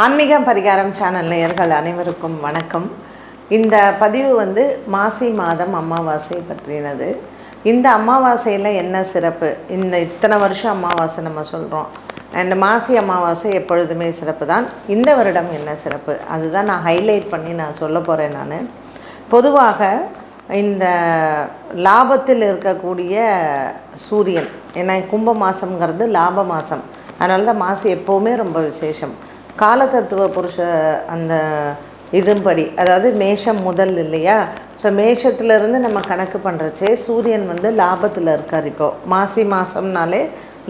ஆன்மீக பரிகாரம் சேனல் நேயர்கள் அனைவருக்கும் வணக்கம். இந்த பதிவு வந்து மாசி மாதம் அமாவாசை பற்றினது. இந்த அமாவாசையில் என்ன சிறப்பு? இந்த இத்தனை வருஷம் அமாவாசை நம்ம சொல்கிறோம் அண்ட் மாசி அமாவாசை எப்பொழுதுமே சிறப்பு தான் இந்த வருடம் என்ன சிறப்பு? அதுதான் நான் ஹைலைட் பண்ணி நான் சொல்ல போகிறேன் நான். பொதுவாக இந்த லாபத்தில் இருக்கக்கூடிய சூரியன் ஏன்னா கும்ப மாதங்கிறது லாப மாதம் அதனால தான் மாசி எப்போவுமே ரொம்ப விசேஷம். காலதத்துவ புருஷ அந்த இதும்படி அதாவது மேஷம் முதல் இல்லையா? ஸோ மேஷத்துலேருந்து நம்ம கணக்கு பண்ணுறச்சே சூரியன் வந்து லாபத்தில் இருக்கார் இப்போது மாசி மாதம்னாலே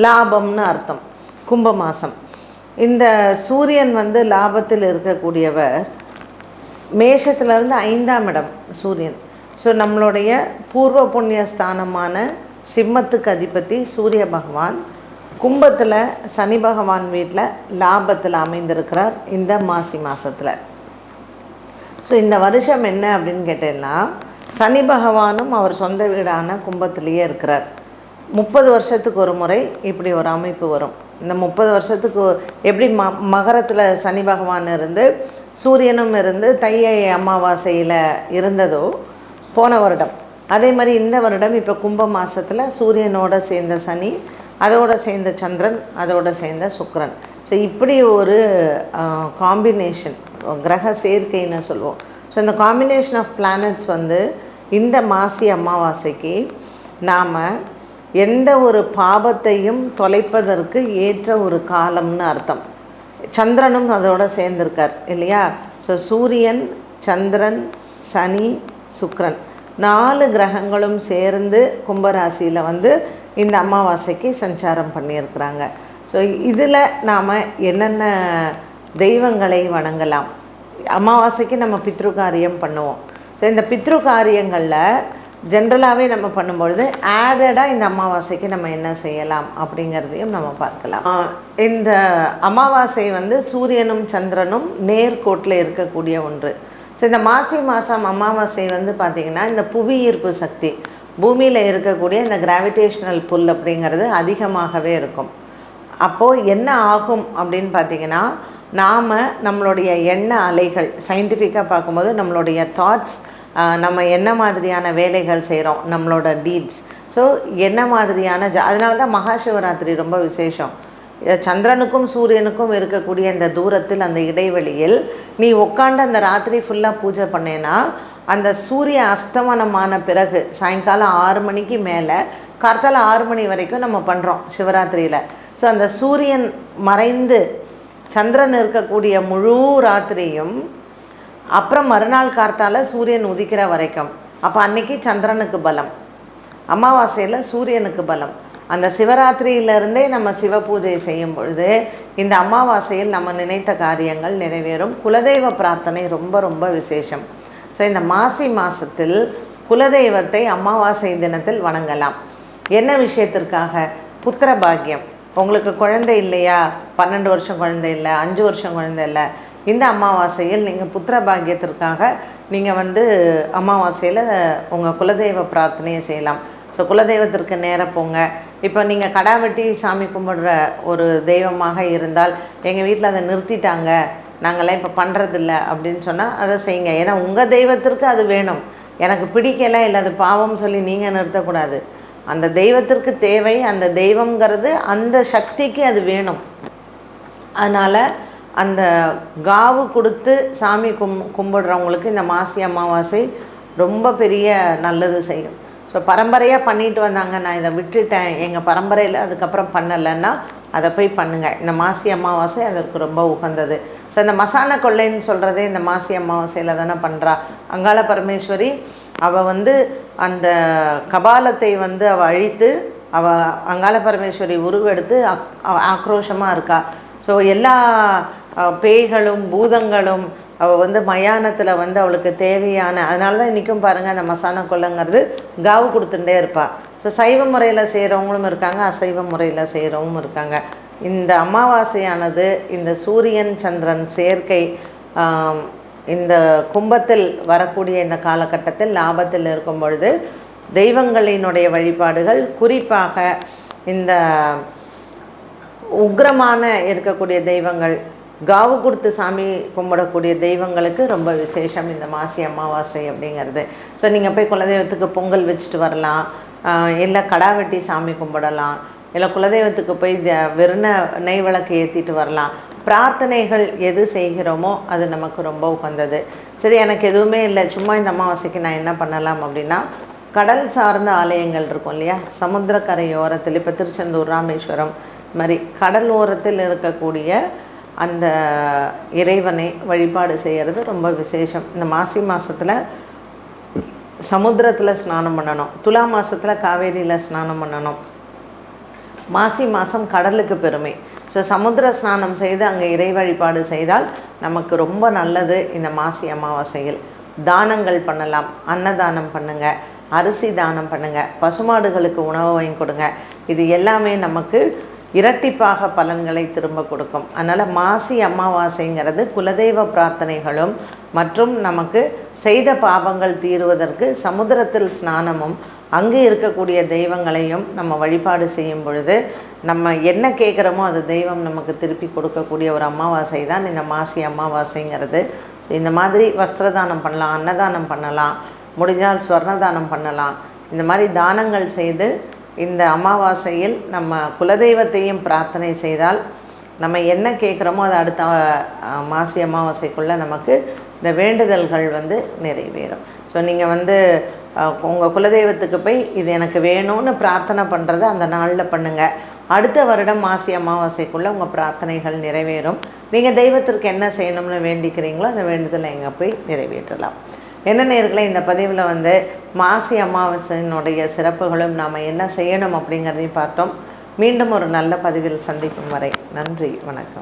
லாபம்னு அர்த்தம். கும்ப மாதம் இந்த சூரியன் வந்து லாபத்தில் இருக்கக்கூடியவர் மேஷத்துலேருந்து ஐந்தாம் இடம் சூரியன். ஸோ நம்மளுடைய பூர்வ புண்ணிய ஸ்தானமான சிம்மத்துக்கு அதிபதி சூரிய பகவான். கும்பத்தில் சனி பகவான் வீட்டில் லாபத்தில் அமைந்திருக்கிறார் இந்த மாசி மாதத்தில் ஸோ இந்த வருஷம் என்ன அப்படின்னு கேட்டேன்னா சனி பகவானும் அவர் சொந்த வீடான கும்பத்திலேயே இருக்கிறார். முப்பது வருஷத்துக்கு ஒரு முறை இப்படி ஒரு அமைப்பு வரும். இந்த முப்பது வருஷத்துக்கு எப்படி ம மகரத்தில் சனி பகவான் இருந்து சூரியனும் இருந்து தையை அமாவாசையில் இருந்ததோ போன வருடம். அதே மாதிரி இந்த வருடம் இப்போ கும்ப மாதத்தில் சூரியனோட சேர்ந்த சனி அதோட சேர்ந்த சந்திரன் அதோட சேர்ந்த சுக்கரன். ஸோ இப்படி ஒரு காம்பினேஷன் கிரக சேர்க்கைன்னு சொல்லுவோம். ஸோ இந்த காம்பினேஷன் ஆஃப் பிளானட்ஸ் வந்து இந்த மாசி அமாவாசைக்கு நாம் எந்த ஒரு பாபத்தையும் தொலைப்பதற்கு ஏற்ற ஒரு காலம்னு அர்த்தம். சந்திரனும் அதோட சேர்ந்திருக்கார் இல்லையா? ஸோ சூரியன் சந்திரன் சனி சுக்ரன் நாலு கிரகங்களும் சேர்ந்து கும்பராசியில் வந்து இந்த அமாவாசைக்கு சஞ்சாரம் பண்ணியிருக்கிறாங்க. ஸோ இதில் நாம் என்னென்ன தெய்வங்களை வணங்கலாம்? அமாவாசைக்கு நம்ம பித்ரு காரியம் பண்ணுவோம். ஸோ இந்த பித்ரு காரியங்களில் ஜென்ரலாகவே நம்ம பண்ணும்பொழுது ஆடடாக இந்த அமாவாசைக்கு நம்ம என்ன செய்யலாம் அப்படிங்கிறதையும் நம்ம பார்க்கலாம். இந்த அமாவாசை வந்து சூரியனும் சந்திரனும் நேர்கோட்டில் இருக்கக்கூடிய ஒன்று. ஸோ இந்த மாசி மாதம் அமாவாசை வந்து பார்த்திங்கன்னா இந்த புவி ஈர்ப்பு சக்தி. பூமியில் இருக்கக்கூடிய இந்த கிராவிடேஷ்னல் புல் அப்படிங்கிறது அதிகமாகவே இருக்கும். அப்போது என்ன ஆகும் அப்படின்னு பார்த்தீங்கன்னா நாம் நம்மளுடைய எண்ண அலைகள் சயின்டிஃபிக்காக பார்க்கும்போது நம்மளுடைய தாட்ஸ் நம்ம என்ன மாதிரியான வேலைகள் செய்கிறோம் நம்மளோட டீட்ஸ் ஸோ என்ன மாதிரியான ஜ அதனால தான் மகா சிவராத்திரி ரொம்ப விசேஷம். சந்திரனுக்கும் சூரியனுக்கும் இருக்கக்கூடிய இந்த தூரத்தில் அந்த இடைவெளியில் நீ உட்காந்து அந்த ராத்திரி ஃபுல்லாக பூஜை பண்ணேன்னா அந்த சூரிய அஸ்தமனமான பிறகு சாயங்காலம் ஆறு மணிக்கு மேலே கார்த்தால ஆறு மணி வரைக்கும் நம்ம பண்ணுறோம் சிவராத்திரியில். ஸோ அந்த சூரியன் மறைந்து சந்திரன் இருக்கக்கூடிய முழு ராத்திரியும் அப்புறம் மறுநாள் கார்த்தால சூரியன் உதிக்கிற வரைக்கும். அப்போ அன்னைக்கு சந்திரனுக்கு பலம். அமாவாசையில் சூரியனுக்கு பலம். அந்த சிவராத்திரியிலிருந்தே நம்ம சிவ பூஜை செய்யும் பொழுது இந்த அமாவாசையில் நம்ம நினைத்த காரியங்கள் நிறைவேறும். குலதெய்வ பிரார்த்தனை ரொம்ப ரொம்ப விசேஷம். ஸோ இந்த மாசி மாதத்தில் குலதெய்வத்தை அமாவாசை தினத்தில் வணங்கலாம். என்ன விஷயத்திற்காக? புத்திர பாக்கியம். உங்களுக்கு குழந்தை இல்லையா? பன்னெண்டு வருஷம் குழந்தை இல்லை அஞ்சு வருஷம் குழந்தை இல்லை. இந்த அமாவாசையில் நீங்கள் புத்திர பாக்கியத்திற்காக நீங்கள் வந்து அமாவாசையில் உங்கள் குலதெய்வ பிரார்த்தனையை செய்யலாம். ஸோ குலதெய்வத்திற்கு நேர போங்க. இப்போ நீங்கள் கடா வெட்டி சாமி கும்பிடுற ஒரு தெய்வமாக இருந்தால் எங்கள் வீட்டில் அதை நிறுத்திட்டாங்க. நாங்கள்லாம் இப்போ பண்ணுறதில்ல அப்படின்னு சொன்னால் அதை செய்யுங்க. ஏன்னா உங்கள் தெய்வத்திற்கு அது வேணும். எனக்கு பிடிக்கல இல்லை அது பாவம் சொல்லி நீங்கள் நிறுத்தக்கூடாது. அந்த தெய்வத்திற்கு தேவை அந்த தெய்வங்கிறது அந்த சக்திக்கு அது வேணும். அதனால் அந்த காவு கொடுத்து சாமி கும் கும்பிடுறவங்களுக்கு இந்த மாசி அமாவாசை ரொம்ப பெரிய நல்லது செய்யும். ஸோ பரம்பரையாக பண்ணிட்டு வந்தாங்க. நான் இதை விட்டுட்டேன். எங்கள் பரம்பரையில் அதுக்கப்புறம் பண்ணலைன்னா அதை போய் பண்ணுங்கள் இந்த மாசி அமாவாசை அதற்கு ரொம்ப உகந்தது. ஸோ இந்த மசான கொள்ளைன்னு சொல்கிறதே இந்த மாசி அமாவாசையில் தானே பண்ணுறா அங்காள பரமேஸ்வரி அவள் வந்து அந்த கபாலத்தை வந்து அவள் அழித்து அவள் அங்காள பரமேஸ்வரி உருவெடுத்து ஆக்ரோஷமாக இருக்கா. ஸோ எல்லா பேய்களும் பூதங்களும் அவள் வந்து மயானத்தில் வந்து அவளுக்கு தேவையான அதனால தான் இன்றைக்கும் பாருங்கள் அந்த மசான கொள்ளைங்கிறது காவு கொடுத்துட்டே இருப்பாள் ஸோ சைவ முறையில் செய்கிறவங்களும் இருக்காங்க அசைவ முறையில் செய்கிறவங்களும் இருக்காங்க. இந்த அமாவாசையானது இந்த சூரியன் சந்திரன் சேர்க்கை இந்த கும்பத்தில் வரக்கூடிய இந்த காலகட்டத்தில் லாபத்தில் இருக்கும் பொழுது தெய்வங்களினுடைய வழிபாடுகள் குறிப்பாக இந்த உக்ரமான இருக்கக்கூடிய தெய்வங்கள் காவு கொடுத்து சாமி கும்பிடக்கூடிய தெய்வங்களுக்கு ரொம்ப விசேஷம் இந்த மாசி அமாவாசை அப்படிங்கிறது. ஸோ நீங்கள் போய் குலதெய்வத்துக்கு பொங்கல் வச்சுட்டு வரலாம். இல்லை கடா வெட்டி சாமி கும்பிடலாம். இல்லை குலதெய்வத்துக்கு போய் த- வெறுன நெய் விளக்கு ஏற்றிட்டு வரலாம். பிரார்த்தனைகள் எது செய்கிறோமோ அது நமக்கு ரொம்ப உகந்தது. சரி எனக்கு எதுவுமே இல்லை. சும்மா இந்த அமாவாசைக்கு நான் என்ன பண்ணலாம் அப்படின்னா கடல் சார்ந்த ஆலயங்கள் இருக்கும் இல்லையா? சமுத்திரக்கரையோரத்தில் இப்போ திருச்செந்தூர் ராமேஸ்வரம் இது மாதிரி கடல் ஓரத்தில் இருக்கக்கூடிய அந்த இறைவனை வழிபாடு செய்கிறது ரொம்ப விசேஷம். இந்த மாசி மாதத்தில் சமுத்திரத்தில் ஸ்நானம் பண்ணணும். துலா மாதத்தில் காவேரியில் ஸ்நானம் பண்ணணும். மாசி மாதம் கடலுக்கு பெருமை. ஸோ சமுத்திர ஸ்நானம் செய்து அங்கே இறை வழிபாடு செய்தால் நமக்கு ரொம்ப நல்லது இந்த மாசி அமாவாசையில். தானங்கள் பண்ணலாம். அன்னதானம் பண்ணுங்க. அரிசி தானம் பண்ணுங்க. பசுமாடுகளுக்கு உணவு வாங்கி கொடுங்க. இது எல்லாமே நமக்கு இரட்டிப்பாக பலன்களை திரும்ப கொடுக்கும். அதனால் மாசி அமாவாசைங்கிறது குலதெய்வ பிரார்த்தனைகளும் மற்றும் நமக்கு செய்த பாவங்கள் தீருவதற்கு சமுத்திரத்தில் ஸ்நானமும் அங்கே இருக்கக்கூடிய தெய்வங்களையும் நம்ம வழிபாடு செய்யும் பொழுது நம்ம என்ன கேட்குறோமோ அது தெய்வம் நமக்கு திருப்பி கொடுக்கக்கூடிய ஒரு அமாவாசை தான் இந்த மாசி அமாவாசைங்கிறது. இந்த மாதிரி வஸ்திரதானம் பண்ணலாம் அன்னதானம் பண்ணலாம் முடிஞ்சால் ஸ்வர்ணதானம் பண்ணலாம். இந்த மாதிரி தானங்கள் செய்து இந்த அமாவாசையில் நம்ம குலதெய்வத்தையும் பிரார்த்தனை செய்தால் நம்ம என்ன கேட்குறோமோ அது அடுத்த மாசி அமாவாசைக்குள்ளே நமக்கு இந்த வேண்டுதல்கள் வந்து நிறைவேறும். ஸோ நீங்கள் வந்து உங்கள் குலதெய்வத்துக்கு போய் இது எனக்கு வேணும்னு பிரார்த்தனை பண்ணுறத அந்த நாளில் பண்ணுங்கள் அடுத்த வருடம் மாசி அமாவாசைக்குள்ளே உங்கள் பிரார்த்தனைகள் நிறைவேறும். நீங்கள் தெய்வத்திற்கு என்ன செய்யணும்னு வேண்டிக்கிறீங்களோ அந்த வேண்டுதலை எங்கே போய் நிறைவேற்றலாம். என்ன நேர்களை இந்த பதிவில் வந்து மாசி அமாவாசையினுடைய சிறப்புகளும் நாம் என்ன செய்யணும் அப்படிங்கிறதையும் பார்த்தோம். மீண்டும் ஒரு நல்ல பதிவில் சந்திக்கும் வரை நன்றி வணக்கம்.